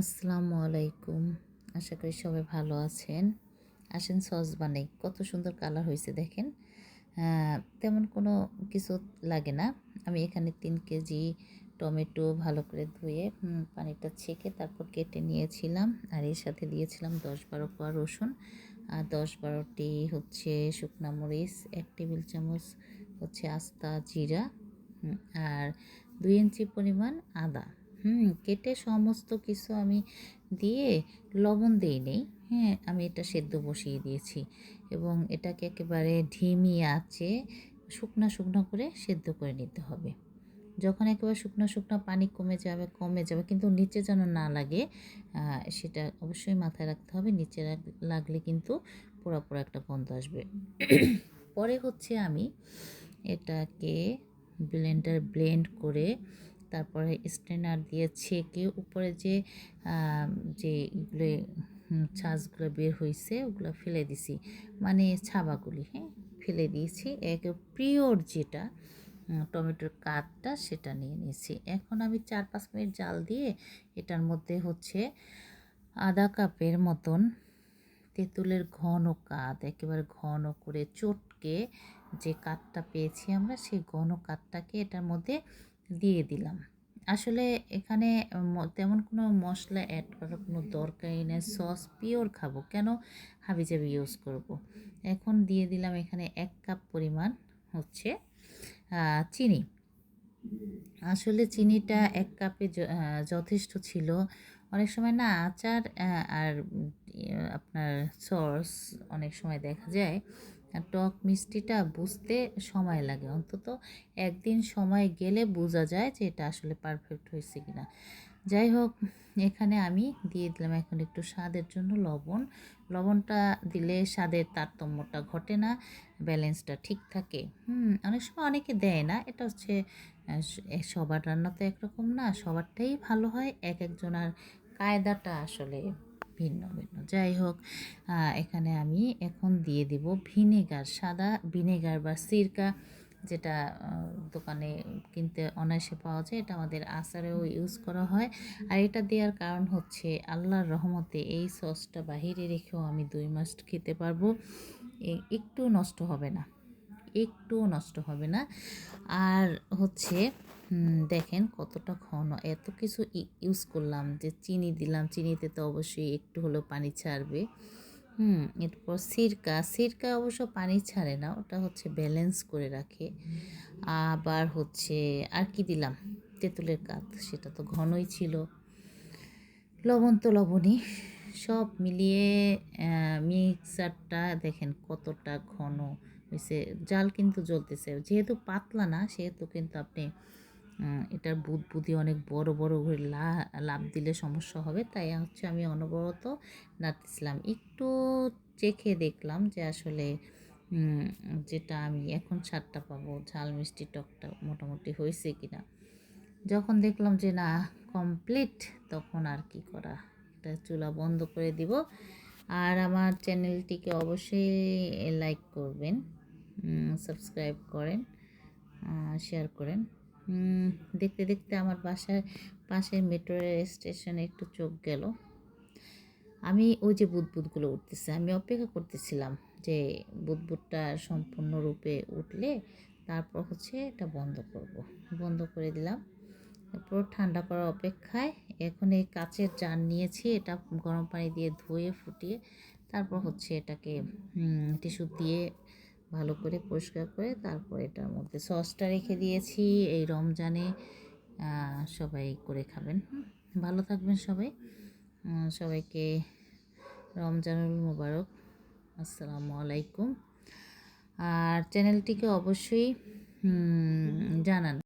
আসসালামু আলাইকুম। আশা করি সবাই ভালো আছেন। আসেন সস বানাই। কত সুন্দর কালার হয়েছে দেখেন। তেমন কোনো কিছু লাগে না। আমি এখানে তিন কেজি টমেটো ভালো করে ধুয়ে পানিটা ছেঁকে তারপর কেটে নিয়েছিলাম। আর এর সাথে দিয়েছিলাম দশ বারো কোয়া রসুন। আর দশ বারোটি হচ্ছে শুকনা মরিচ, এক টেবিল চামচ হচ্ছে আস্তা জিরা আর দুই ইঞ্চি পরিমাণ আদা। হুম, কেটে সমস্ত কিছু আমি দিয়ে লবণ দিই নেই। হ্যাঁ আমি এটা সেদ্ধ বসিয়ে দিয়েছি এবং এটাকে একেবারে ঢিমি আছে শুকনা শুকনো করে সেদ্ধ করে নিতে হবে। যখন একেবারে শুকনো শুকনো পানি কমে যাবে কমে যাবে, কিন্তু নিচে যেন না লাগে সেটা অবশ্যই মাথায় রাখতে হবে। নিচে লাগলে কিন্তু পোড়া একটা গন্ধ আসবে। পরে হচ্ছে আমি এটাকে ব্লেন্ডার ব্লেন্ড করে তারপরে স্ট্রেনার দিয়ে ছেঁকে উপরে যে যে এগুলো ছাঁচগুলো বের হয়েছে ওগুলো ফেলে দিছি। মানে ছাবাগুলি হ্যাঁ? ফেলে দিয়েছি। এক পিওর যেটা টমেটোর কাঠটা, সেটা নিয়ে নিয়েছি। এখন আমি চার পাঁচ মিনিট জাল দিয়ে এটার মধ্যে হচ্ছে আধা কাপের মতন তেঁতুলের ঘন কাঠ, একেবারে ঘন করে চটকে যে কাঠটা পেয়েছি আমরা, সেই ঘন কাঠটাকে এটার মধ্যে দিয়ে দিলাম। আসলে এখানে তেমন কোনো মশলা অ্যাড করার কোনো দরকারই নেই। সস পিওর খাব। কেন? হাবিজাবি ইউজ করব। এখন দিয়ে দিলাম এখানে এক কাপ পরিমাণ হচ্ছে চিনি। আসলে চিনিটা এক কাপে যথেষ্ট ছিল। অনেক সময় না আচার আর আপনার সস অনেক সময় দেখা যায় টক মিষ্টিটা বুঝতে সময় লাগে। অন্তত একদিন সময় গেলে বোঝা যায় যে এটা আসলে পারফেক্ট হয়েছে কি না যাই হোক, এখানে আমি দিয়ে দিলাম এখন একটু স্বাদের জন্য লবণ। লবণটা দিলে স্বাদের তারতম্যটা ঘটে না ব্যালেন্সটা ঠিক থাকে। হুম, অনেক সময় অনেকে দেয় না। এটা হচ্ছে সবার রান্না তো একরকম না, সবারটাই ভালো হয়। এক একজনের কায়দাটা আসলে ভিন্ন ভিন্ন। যাই হোক এখানে আমি এখন দিয়ে দিব ভিনেগার, সাদা ভিনেগার বা সিরকা যেটা দোকানে কিনতে অনায়াসে পাওয়া যায়। এটা আমাদের আচারেও ইউজ করা হয়। আর এটা দেওয়ার কারণ হচ্ছে আল্লাহর রহমতে এই সসটা বাহিরে রেখেও আমি দুই মাস খেতে পারব। একটু নষ্ট হবে না। একটুও নষ্ট হবে না। আর হচ্ছে দেখেন কতটা ঘন। এত কিছু ইউজ করলাম যে চিনি দিলাম। চিনিতে তো অবশ্যই একটু হলেও পানি ছাড়বে। হুম, এরপর সিরকা। সিরকা অবশ্য পানি ছাড়ে না, ওটা হচ্ছে ব্যালেন্স করে রাখে। আবার হচ্ছে, আর কি দিলাম? তেঁতুলের কাত, সেটা তো ঘনই ছিল। লবণ তো লবণই। সব মিলিয়ে মিক্সারটা দেখেন কতটা ঘন। হয়েছে জাল কিন্তু জ্বলতেছে। যেহেতু পাতলা না, সেহেতু কিন্তু আপনি এটার বুদ বুদি অনেক বড় বড় লা লাভ দিলে সমস্যা হবে। তাই হচ্ছে আমি অনবরত নাড়তেছিলাম একটু চেখে দেখলাম যে আসলে যেটা আমি এখন স্বাদটা পাবো, ঝাল মিষ্টি টকটা মোটামুটি হয়েছে কি না যখন দেখলাম যে না কমপ্লিট তখন আর কি করা? এটা চুলা বন্ধ করে দিব। আর আমার চ্যানেলটিকে অবশ্যই লাইক করবেন। সাবস্ক্রাইব করেন শেয়ার করেন। দেখতে দেখতে আমার বাসার পাশের মেট্রো রেল স্টেশনে একটু চোখ গেল। আমি ওই যে বুদবুদগুলো উঠতেছে, আমি অপেক্ষা করতেছিলাম যে বুদবুদটা সম্পূর্ণরূপে উঠলে তারপর হচ্ছে এটা বন্ধ করব। বন্ধ করে দিলাম, তারপর ঠান্ডা করার অপেক্ষায় এখন এই কাচের জার নিয়েছি, এটা গরম পানি দিয়ে ধুয়ে ফুটিয়ে তারপর হচ্ছে এটাকে টিস্যু দিয়ে ভালো করে পরিষ্কার করে তারপর এটার মধ্যে সসটা রেখে দিয়েছি। এই রমজানে সবাই করে খাবেন। ভালো থাকবেন সবাই। সবাইকে রমজানুল মুবারক। আসসালামু আলাইকুম। আর চ্যানেলটিকে অবশ্যই জানান।